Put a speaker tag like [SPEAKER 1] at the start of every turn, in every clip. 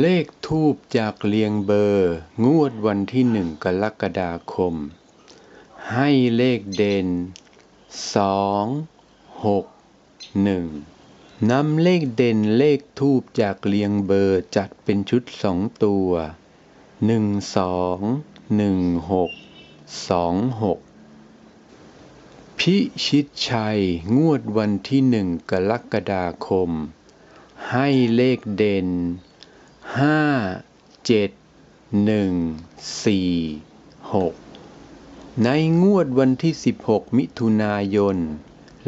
[SPEAKER 1] เลขทูบจากเลียงเบอร์ งวดวันที่หนึ่งกรกฎาคม ให้เลขเด่นสองหกหนึ่งนำเลขเด่นเลขทูบจากเลียงเบอร์จัดเป็นชุดสองตัวหนึ่งสองหนึ่งหกสองหกพิชิตชัย งวดวันที่หนึ่งกรกฎาคม ให้เลขเด่น ห้าเจ็ดหนึ่งสี่หกในงวดวันที่ 16 มิถุนายน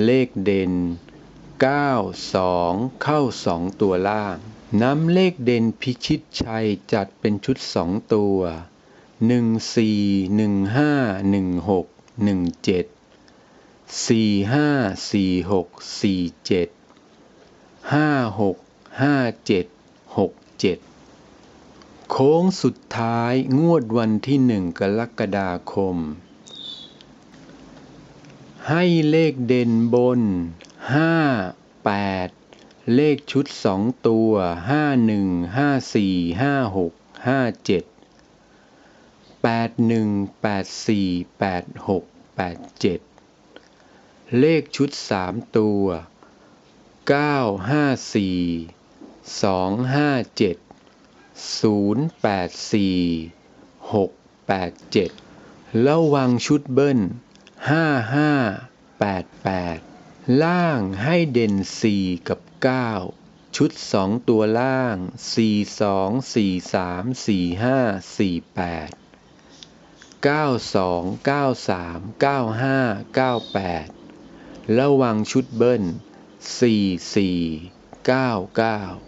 [SPEAKER 1] เลขเด่น 9 2 เข้า 2 ตัวล่างนำเลขเด่นพิชิตชัยจัดเป็นชุด 2 ตัว 1 4 1 5 1 6 1 7 4 5 โค้งสุดท้ายงวดวันที่หนึ่งกรกฎาคม ให้เลขเด่นบน 5 8 เลขชุด 2 ตัว 5 1 5 4 5 6 5 7 8 1 8 4 8 6 8 7 เลขชุด 3 ตัว 9 5 4 2 5 7 0 8 4 6 8 7 ระวังชุดเบิ้ล 5 5 8 8 ล่างให้เด่น 4 กับ 9 ชุด 2 ตัวล่าง 4 2 4 3 4 5 4 8 9 2 9 3 9 5 9 8 ระวังชุดเบิ้ล 4 4 99